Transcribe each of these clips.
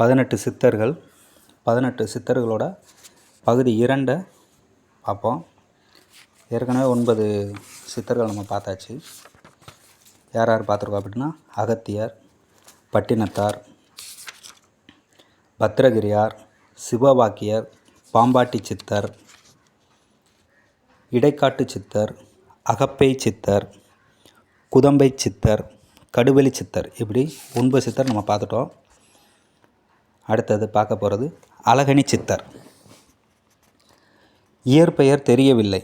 பதினெட்டு சித்தர்கள் பதினெட்டு சித்தர்களோட பகுதி இரண்டை பார்ப்போம். ஏற்கனவே ஒன்பது சித்தர்கள் நம்ம பார்த்தாச்சு. யார் யார் பார்த்துருக்கோம் அப்படின்னா அகத்தியர் பட்டினத்தார் பத்ரகிரியார் சிவபாக்கியர் பாம்பாட்டி சித்தர் இடைக்காட்டு சித்தர் அகப்பை சித்தர் குதம்பை சித்தர் கடுவெளி சித்தர் இப்படி ஒன்பது சித்தர் நம்ம பார்த்துட்டோம். அடுத்தது பார்க்க போகிறது அழகணி சித்தர். இயற்பெயர் தெரியவில்லை.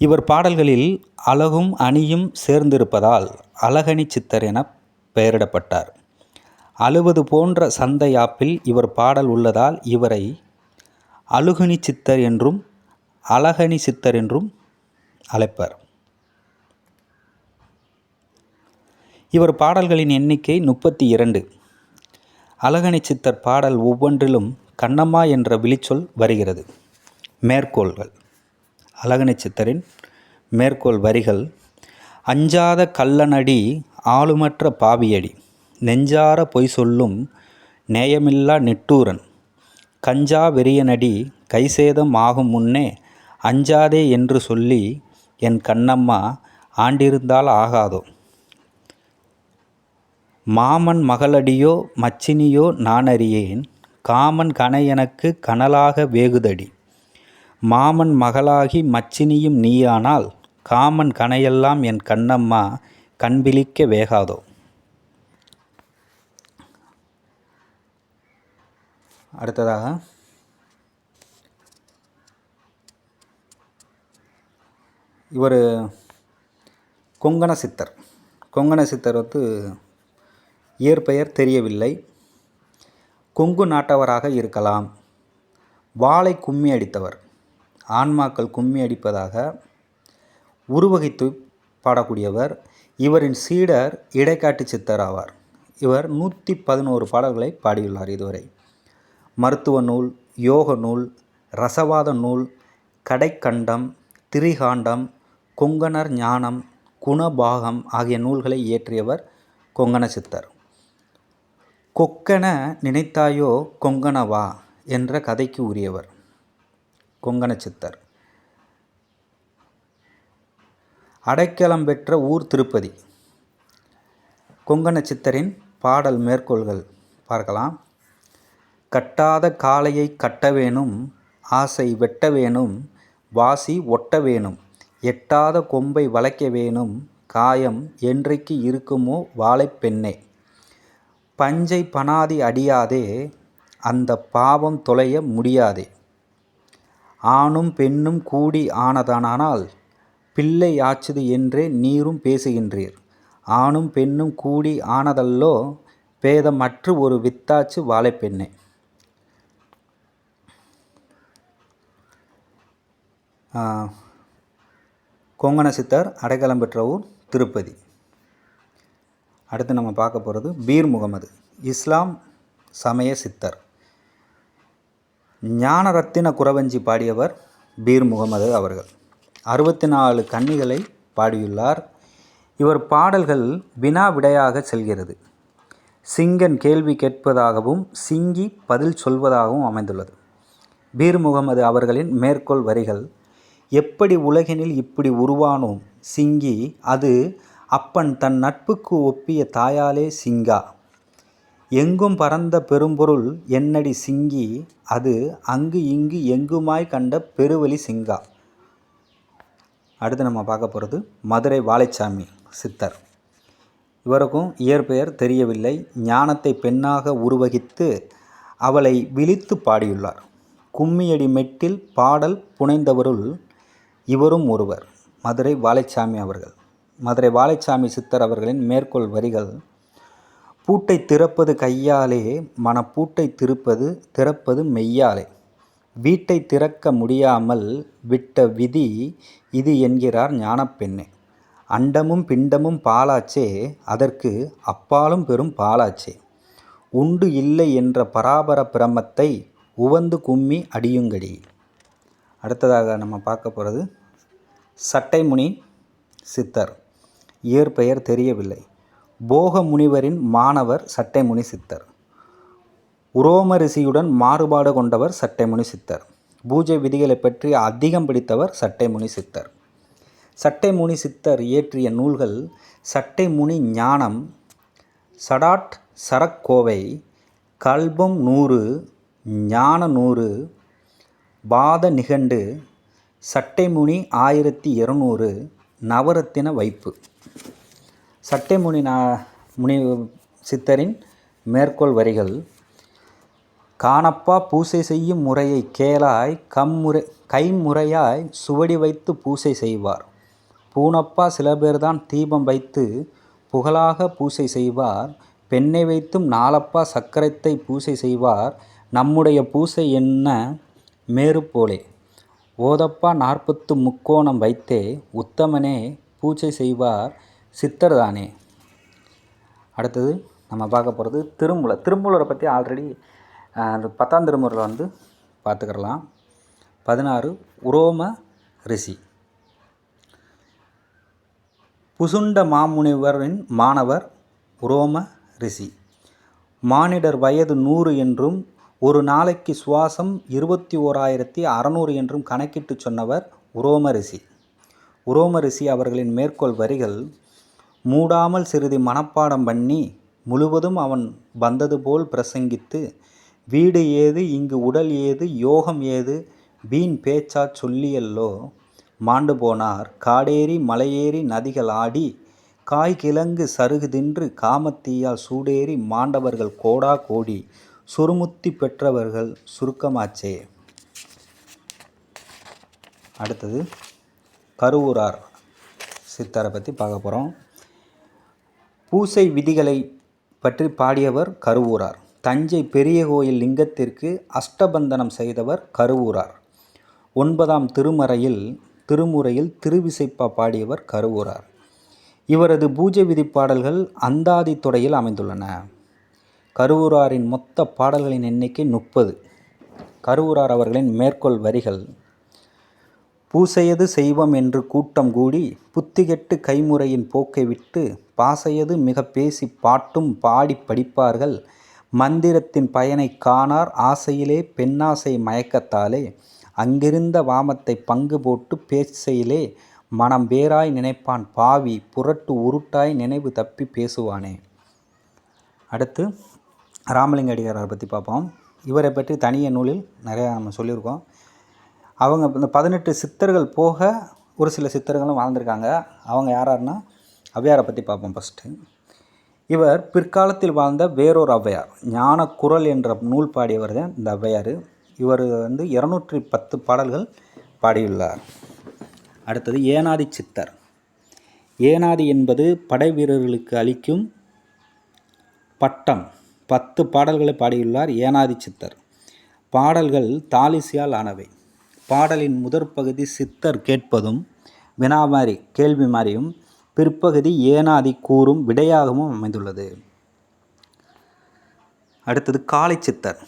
இவர் பாடல்களில் அழகும் அணியும் சேர்ந்திருப்பதால் அழகனி சித்தர் என பெயரிடப்பட்டார். அழுவது போன்ற சந்தை ஆப்பில் இவர் பாடல் உள்ளதால் இவரை அழுகுனி சித்தர் என்றும் அழகனி சித்தர் என்றும் அழைப்பர். இவர் பாடல்களின் எண்ணிக்கை முப்பத்தி இரண்டு. அழகனி சித்தர் பாடல் ஒவ்வொன்றிலும் கண்ணம்மா என்ற விழிச்சொல் வருகிறது. மேற்கோள்கள். அழகனி சித்தரின் மேற்கோள் வரிகள் அஞ்சாத கள்ளனடி ஆளுமற்ற பாவியடி நெஞ்சார பொய் சொல்லும் நேயமில்லா நிட்டூரன் கஞ்சா வெறியனடி கைசேதம் ஆகும் முன்னே அஞ்சாதே என்று சொல்லி என் கண்ணம்மா ஆண்டிருந்தால் ஆகாதோ? மாமன் மகளடியோ மச்சினியோ நானறியேன். காமன் கனை எனக்கு கனலாக வேகுதடி. மாமன் மகளாகி மச்சினியும் நீயானால் காமன் கனையெல்லாம் என் கண்ணம்மா கண்பிழிக்க வேகாதோ. அடுத்ததாக. இவர் கொங்கண சித்தர். கொங்கண சித்தர் வந்து இயற்பெயர் தெரியவில்லை. கொங்கு நாட்டவராக இருக்கலாம். வாளை கும்மி அடித்தவர். ஆன்மாக்கள் கும்மி அடிப்பதாக உருவகித்து பாடக்கூடியவர். இவரின் சீடர் இடைக்காட்டு சித்தர் ஆவார். இவர் நூற்றி பதினோரு பாடல்களை பாடியுள்ளார் இதுவரை. மருத்துவ நூல் யோக நூல் ரசவாத நூல் கடைக்கண்டம் திரிகாண்டம் கொங்கணர் ஞானம் குணபாகம் ஆகிய நூல்களை இயற்றியவர் கொங்கண சித்தர். கொக்கென நினைத்தாயோ கொங்கணவா? என்ற கதைக்கு உரியவர். கொங்கண சித்தர். அடைக்கலம் பெற்ற ஊர் திருப்பதி. கொங்கண சித்தரின் பாடல் மேற்கோள்கள் பார்க்கலாம். கட்டாத காளையை கட்ட வேணும் ஆசை வெட்ட வேணும் வாசி ஒட்ட வேணும் எட்டாத கொம்பை வளைக்க வேணும் காயம் என்றைக்கு இருக்குமோ வாழைப்பெண்ணே பஞ்சை பணாதி அடியாதே அந்த பாவம் தொலைய முடியாதே. ஆணும் பெண்ணும் கூடி ஆனதானால் பிள்ளை ஆச்சுது என்றே நீரும் பேசுகின்றீர். ஆணும் பெண்ணும் கூடி ஆனதல்லோ பேதமற்று ஒரு வித்தாச்சு வாழைப்பெண்ணே கொங்கண சித்தர் அடைக்கலம் பெற்ற ஊர் திருப்பதி. அடுத்து நம்ம பார்க்க போகிறது பீர் முகமது இஸ்லாம் சமய சித்தர். ஞான ரத்தின குறவஞ்சி பாடியவர் பீர் முகமது அவர்கள். அறுபத்தி நாலு கன்னிகளை பாடியுள்ளார். இவர் பாடல்கள் வினா விடையாக செல்கிறது. சிங்கன் கேள்வி கேட்பதாகவும் சிங்கி பதில் சொல்வதாகவும் அமைந்துள்ளது. பீர் முகமது அவர்களின் மேற்கோள் வரிகள் எப்படி உலகினில் இப்படி உருவானோம்? சிங்கி அது அப்பன் தன் நட்புக்கு ஒப்பிய தாயாலே சிங்கா. எங்கும் பறந்த பெரும்பொருள் என்னடி சிங்கி அது அங்கு இங்கு எங்குமாய் கண்ட பெருவழி சிங்கா. அடுத்து நம்ம பார்க்க போகிறது மதுரை வாழைச்சாமி சித்தர். இவருக்கும் இயற்பெயர் தெரியவில்லை. ஞானத்தை பெண்ணாக உருவகித்து அவளை விழித்து பாடியுள்ளார். கும்மியடி மெட்டில் பாடல் புனைந்தவருள் இவரும் ஒருவர் மதுரை வாழைச்சாமி அவர்கள். மதுரை வாழைச்சாமி சித்தர் அவர்களின் மேற்கோள் வரிகள் பூட்டை திறப்பது கையாலே மனப்பூட்டை திருப்பது திறப்பது மெய்யாலே. வீட்டை திறக்க முடியாமல் விட்ட விதி இது என்கிறார் ஞானப்பெண்ணே. அண்டமும் பிண்டமும் பாலாச்சே அதற்கு அப்பாலும் பெரும் பாலாச்சே. உண்டு இல்லை என்ற பராபர பிரமத்தை உவந்து கும்மி அடியுங்கடி. அடுத்ததாக நம்ம பார்க்க போகிறது சட்டைமுனி சித்தர். இயற்பெயர் தெரியவில்லை. போக முனிவரின் மாணவர் சட்டைமுனி சித்தர். உரோம ரிஷியுடன் மாறுபாடு கொண்டவர் சட்டைமுனி சித்தர். பூஜை விதிகளை பற்றி அதிகம் படித்தவர் சட்டைமுனி சித்தர். சட்டைமுனி சித்தர் இயற்றிய நூல்கள் சட்டைமுனி ஞானம் சடாட் சரக்கோவை கல்பம் நூறு ஞான நூறு பாத நிகண்டு சட்டைமுனி ஆயிரத்தி இருநூறு நவரத்தின வைப்பு. சட்டைமுனி நா முனி சித்தரின் மேற்கோள் வரிகள் காணப்பா பூசை செய்யும் முறையை கேளாய் கம்முறை கைமுறையாய் சுவடி வைத்து பூசை செய்வார். பூனப்பா சில பேர்தான் தீபம் வைத்து புகழாக பூசை செய்வார். பெண்ணை வைத்தும் நாலப்பா சக்கரத்தை பூசை செய்வார். நம்முடைய பூசை என்ன? மேறு போலே. ஓதப்பா நாற்பத்து முக்கோணம் வைத்தே உத்தமனே பூஜை செய்வார் சித்தர் தானே அடுத்தது நம்ம பார்க்க போகிறது திருமூலர். திருமூலரை பற்றி ஆல்ரெடி அந்த பத்தாம் திருமுறையில் வந்து பார்த்துக்கிறலாம். பதினாறு உரோம ரிஷி. புசுண்ட மாமுனிவரின் மாணவர் உரோம ரிஷி. மானிடர் வயது நூறு என்றும் ஒரு நாளைக்கு சுவாசம் இருபத்தி ஓராயிரத்தி அறநூறு என்றும் கணக்கிட்டு சொன்னவர் உரோம ரிஷி. உரோம ரிஷி அவர்களின் மேற்கோள் வரிகள் மூடாமல் சிறிது மனப்பாடம் பண்ணி முழுவதும் அவன் வந்தது போல் பிரசங்கித்து வீடு ஏது இங்கு உடல் ஏது யோகம் ஏது வீண் பேச்சா சொல்லியல்லோ மாண்டு போனார். காடேறி மலையேறி நதிகள் ஆடி காய் கிழங்கு சருகு தின்று காமத்தீயால் சூடேறி மாண்டவர்கள் கோடா கோடி சுருமுத்தி பெற்றவர்கள் சுருக்கமாச்சே அடுத்தது கருவூரார் சித்தரை பற்றி பார்க்க போகிறோம் பூசை விதிகளை பற்றி பாடியவர் கருவூரார். தஞ்சை பெரிய கோயில் லிங்கத்திற்கு அஷ்டபந்தனம் செய்தவர் கருவூரார். ஒன்பதாம் திருமறையில் திருமுறையில் திருவிசைப்பா பாடியவர் கருவூரார். இவரது பூஜை விதி பாடல்கள் அந்தாதி துறையில் அமைந்துள்ளன. கருவூராரின் மொத்த பாடல்களின் எண்ணிக்கை முப்பது. கருவூரார் அவர்களின் மேற்கோள் வரிகள் பூசையது செய்வம் என்று கூட்டம் கூடி புத்திகெட்டு கைமுறையின் போக்கை விட்டு பாசையது மிக பேசி பாட்டும் பாடி படிப்பார்கள். மந்திரத்தின் பயனை காணார் ஆசையிலே பெண்ணாசை மயக்கத்தாலே. அங்கிருந்த வாமத்தை பங்கு போட்டு பேச்சையிலே மனம் வேறாய் நினைப்பான் பாவி புரட்டு உருட்டாய் நினைவு தப்பி பேசுவானே. அடுத்து ராமலிங்க அடிகாரை பற்றி பார்ப்போம். இவரை பற்றி தனிய நூலில் நிறையா நம்ம சொல்லியிருக்கோம். அவங்க இந்த பதினெட்டு சித்தர்கள் போக ஒரு சில சித்தர்களும் வாழ்ந்திருக்காங்க. அவங்க யாராருன்னா அவ்வையாரை பற்றி பார்ப்போம் ஃபஸ்ட்டு இவர் பிற்காலத்தில் வாழ்ந்த வேறொரு ஔவையார். ஞான குரல் என்ற நூல் பாடியவர் தான் இந்த ஔவையார். இவர் வந்து இரநூற்றி பத்து பாடல்கள் பாடியுள்ளார். அடுத்தது ஏனாதி சித்தர். ஏனாதி என்பது படை வீரர்களுக்கு அளிக்கும் பட்டம். பத்து பாடல்களை பாடியுள்ளார் ஏனாதி சித்தர். பாடல்கள் தாலிசியால் ஆனவை. பாடலின் முதற் பகுதி சித்தர் கேட்பதும் வினா மாதிரி கேள்வி மாதிரியும் பிற்பகுதி ஏனாதி கூறும் விடையாகவும் அமைந்துள்ளது. அடுத்தது காளை சித்தர்.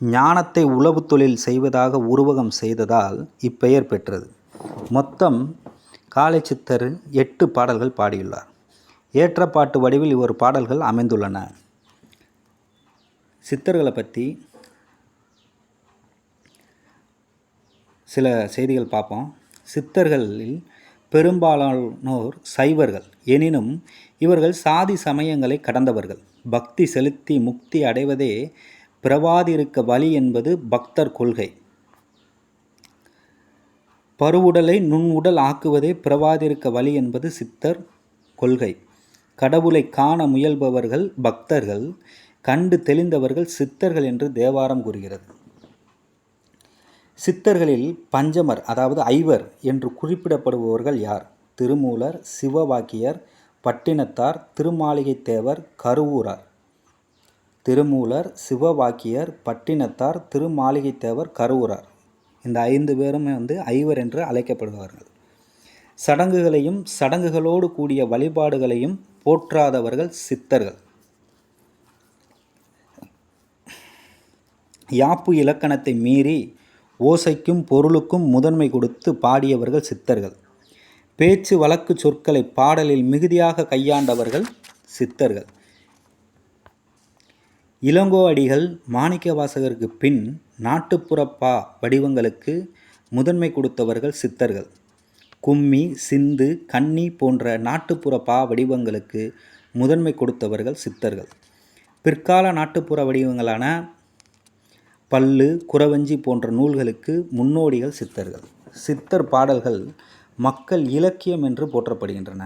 ஞானத்தை உளவு தொழில் செய்வதாக உருவகம் செய்ததால் இப்பெயர் பெற்றது. மொத்தம் காளை சித்தர் எட்டு பாடல்கள் பாடியுள்ளார். ஏற்றப்பாட்டு வடிவில் இவர் பாடல்கள் அமைந்துள்ளன. சித்தர்களை பற்றி சில செய்திகள் பார்ப்போம். சித்தர்களில் பெரும்பாலானோர் சைவர்கள். எனினும் இவர்கள் சாதி சமயங்களை கடந்தவர்கள். பக்தி செலுத்தி முக்தி அடைவதே பிறவாதிருக்க வழி என்பது பக்தர் கொள்கை. பருவுடலை நுண்ணுடல் ஆக்குவதே பிறவாதிருக்க வழி என்பது சித்தர் கொள்கை. கடவுளை காண முயல்பவர்கள் பக்தர்கள். கண்டு தெளிந்தவர்கள் சித்தர்கள் என்று தேவாரம் கூறுகிறது. சித்தர்களில் பஞ்சமர் அதாவது ஐவர் என்று குறிப்பிடப்படுபவர்கள் யார்? திருமூலர் சிவவாக்கியர் பட்டினத்தார் திருமாளிகை தேவர் கருவூரார். திருமூலர் சிவவாக்கியர் பட்டினத்தார் திருமாளிகை தேவர் கருவூரார். இந்த ஐந்து பேருமே வந்து ஐவர் என்று அழைக்கப்படுவார்கள் சடங்குகளையும் சடங்குகளோடு கூடிய வழிபாடுகளையும் போற்றாதவர்கள் சித்தர்கள். யாப்பு இலக்கணத்தை மீறி ஓசைக்கும் பொருளுக்கும் முதன்மை கொடுத்து பாடியவர்கள் சித்தர்கள். பேச்சு வழக்கு சொற்களை பாடலில் மிகுதியாக கையாண்டவர்கள் சித்தர்கள். இளங்கோ அடிகள் மாணிக்க வாசகருக்கு பின் நாட்டுப்புறப்பா வடிவங்களுக்கு முதன்மை கொடுத்தவர்கள் சித்தர்கள். கும்மி சிந்து கன்னி போன்ற நாட்டுப்புற பா வடிவங்களுக்கு முதன்மை கொடுத்தவர்கள் சித்தர்கள். பிற்கால நாட்டுப்புற வடிவங்களான பல்லு குறவஞ்சி போன்ற நூல்களுக்கு முன்னோடிகள் சித்தர்கள். சித்தர் பாடல்கள் மக்கள் இலக்கியம் என்று போற்றப்படுகின்றன.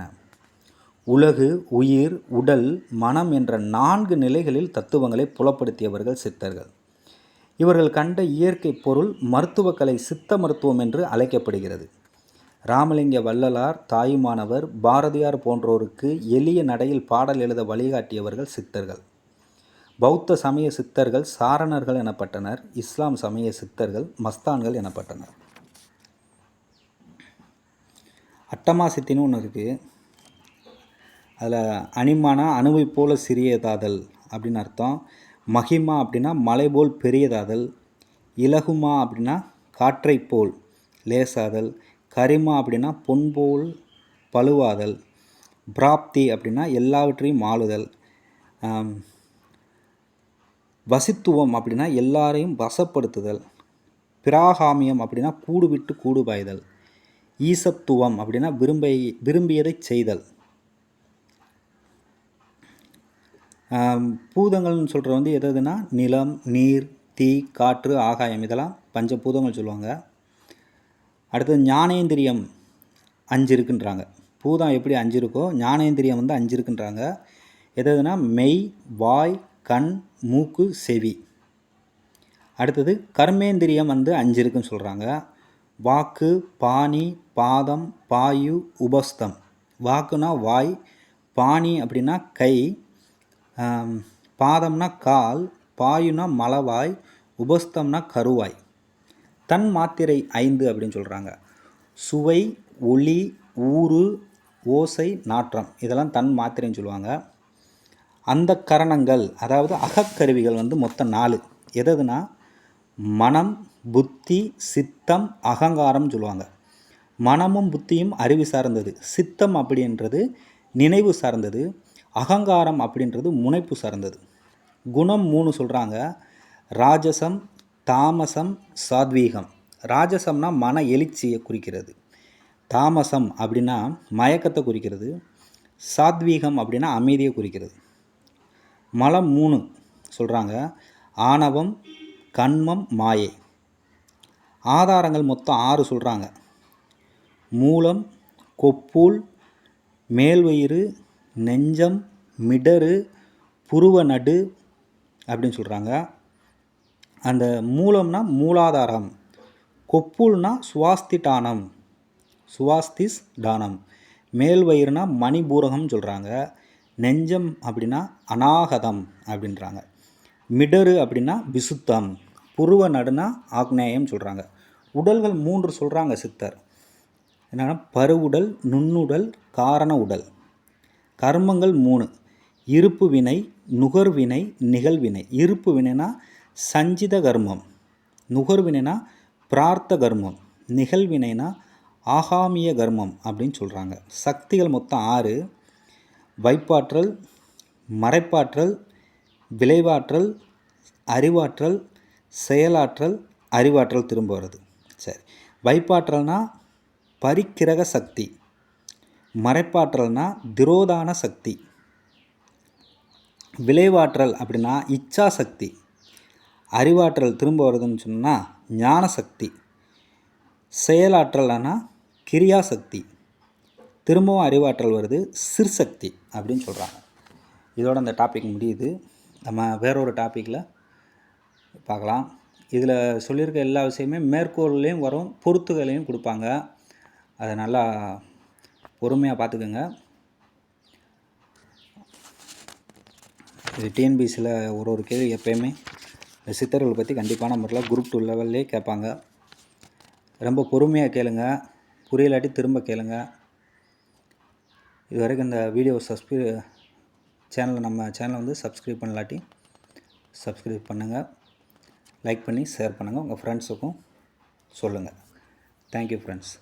உலகு உயிர் உடல் மனம் என்ற நான்கு நிலைகளில் தத்துவங்களை புலப்படுத்தியவர்கள் சித்தர்கள். இவர்கள் கண்ட இயற்கை பொருள் மருத்துவக்கலை சித்த மருத்துவம் என்று அழைக்கப்படுகிறது. ராமலிங்க வள்ளலார் தாயுமானவர் பாரதியார் போன்றோருக்கு எளிய நடையில் பாடல் எழுத வழிகாட்டியவர்கள் சித்தர்கள். பௌத்த சமய சித்தர்கள் சாரணர்கள் எனப்பட்டனர் இஸ்லாம் சமய சித்தர்கள் மஸ்தான்கள் எனப்பட்டனர். அட்டமா சித்தின்னு ஒன்று இருக்குது அதில் அனிமானா அணுவை போல சிறியதாதல் அப்படின்னு அர்த்தம். மகிமா அப்படின்னா மலை போல் பெரியதாதல். இலகுமா அப்படின்னா காற்றை போல் லேசாதல். கரிமா அப்படின்னா பொன் போல் பழுவாதல். பிராப்தி அப்படின்னா எல்லாவற்றையும் ஆளுதல். வசித்துவம் அப்படின்னா எல்லாரையும் வசப்படுத்துதல். பிராகாமியம் அப்படின்னா கூடு விட்டு கூடு பாய்தல் ஈசத்துவம் அப்படின்னா விரும்ப விரும்பியதை செய்தல். பூதங்கள்னு சொல்கிறது வந்து எது எதுனா நிலம் நீர் தீ காற்று ஆகாயம் இதெல்லாம் பஞ்ச பூதங்கள் சொல்லுவாங்க. அடுத்தது ஞானேந்திரியம் அஞ்சு இருக்குன்றாங்க. பூதம் எப்படி அஞ்சு இருக்கோ ஞானேந்திரியம் வந்து அஞ்சு இருக்குன்றாங்க. எது எதுனா மெய் வாய் கண் மூக்கு செவி. அடுத்தது கர்மேந்திரியம் வந்து அஞ்சு இருக்குன்னு சொல்கிறாங்க வாக்கு பாணி பாதம் பாயு உபஸ்தம். வாக்குனா வாய் பாணி அப்படின்னா கை பாதம்னா கால் பாயுனா மலவாய் உபஸ்தம்னா கருவாய். தன் மாத்திரை ஐந்து அப்படின்னு சொல்கிறாங்க சுவை ஒளி ஊறு ஓசை நாற்றம். இதெல்லாம் தன் மாத்திரைன்னு சொல்லுவாங்க. அந்த கரணங்கள் அதாவது அகக்கருவிகள் வந்து மொத்தம் நாலு. எதுனா மனம் புத்தி சித்தம் அகங்காரம் சொல்லுவாங்க. மனமும் புத்தியும் அறிவு சார்ந்தது. சித்தம் அப்படின்றது நினைவு சார்ந்தது. அகங்காரம் அப்படின்றது முனைப்பு சார்ந்தது. குணம் மூணு சொல்கிறாங்க ராஜசம் தாமசம் சாத்வீகம். ராஜசம்னா மன எழுச்சியை குறிக்கிறது. தாமசம் அப்படின்னா மயக்கத்தை குறிக்கிறது. சாத்வீகம் அப்படின்னா அமைதியை குறிக்கிறது. மலம் மூணு சொல்கிறாங்க ஆணவம் கண்மம் மாயை. ஆதாரங்கள் மொத்தம் ஆறு சொல்கிறாங்க மூலம் கொப்பூல் மேல்வயிறு நெஞ்சம் மிடரு புருவ நடு அப்படின்னு சொல்கிறாங்க அந்த மூலம்னா மூலாதாரம். கொப்புல்னா சுவாஸ்திடானம் சுவாஸ்திஸ் டானம் மேல் வயிறுனா மணிபூரகம் சொல்கிறாங்க நெஞ்சம் அப்படின்னா அநாகதம் அப்படின்றாங்க. மிடரு அப்படின்னா விசுத்தம் புருவ நடுனா ஆக்னேயம் சொல்கிறாங்க உடல்கள் மூன்று சொல்கிறாங்க சித்தர். என்னென்னா பருவுடல் நுண்ணுடல் காரண உடல். கர்மங்கள் மூணு. இருப்பு வினை நுகர்வினை நிகழ்வினை இருப்பு வினைனா சஞ்சித கர்மம். நுகர்வினைனா பிரார்த்த கர்மம். நிகழ்வினைனா ஆகாமிய கர்மம் அப்படின்னு சொல்கிறாங்க சக்திகள் மொத்தம் ஆறு. வைப்பாற்றல் மறைப்பாற்றல் விளைவாற்றல் அறிவாற்றல் செயலாற்றல் அறிவாற்றல் திரும்ப வருது சரி. வைப்பாற்றல்னால் பரிக்கிரக சக்தி. மறைப்பாற்றல்னா திரோதான சக்தி. விளைவாற்றல் அப்படின்னா இச்சா சக்தி. அறிவாற்றல் திரும்ப வருதுன்னு சொன்னால் ஞான சக்தி செயலாற்றல்னா கிரியாசக்தி. திரும்பவும் அறிவாற்றல் வருது சிற்சக்தி அப்படின்னு சொல்கிறாங்க இதோட அந்த டாபிக் முடியுது. நம்ம வேறொரு டாப்பிக்கில் பார்க்கலாம். இதில் சொல்லியிருக்க எல்லா விஷயமே மேற்கோள்லேயும் வரும் பொறுத்துகளையும் கொடுப்பாங்க. அதை நல்லா பொறுமையாக பார்த்துக்கோங்க. இது டிஎன்பிசியில் ஒரு ஒரு கேள்வி எப்போயுமே சித்தர்கள் பற்றி கண்டிப்பான முறையில் குரூப் டூ லெவல்லே கேட்பாங்க. ரொம்ப பொறுமையாக கேளுங்க. புரியலாட்டி திரும்ப கேளுங்கள் இது வரைக்கும் இந்த வீடியோ சப்ஸ்கிரி சேனலை நம்ம சேனலை வந்து சப்ஸ்கிரைப் பண்ணலாட்டி சப்ஸ்கிரைப் பண்ணுங்கள் லைக் பண்ணி ஷேர் பண்ணுங்கள் உங்கள் ஃப்ரெண்ட்ஸுக்கும் சொல்லுங்கள் தேங்க்யூ ஃப்ரெண்ட்ஸ்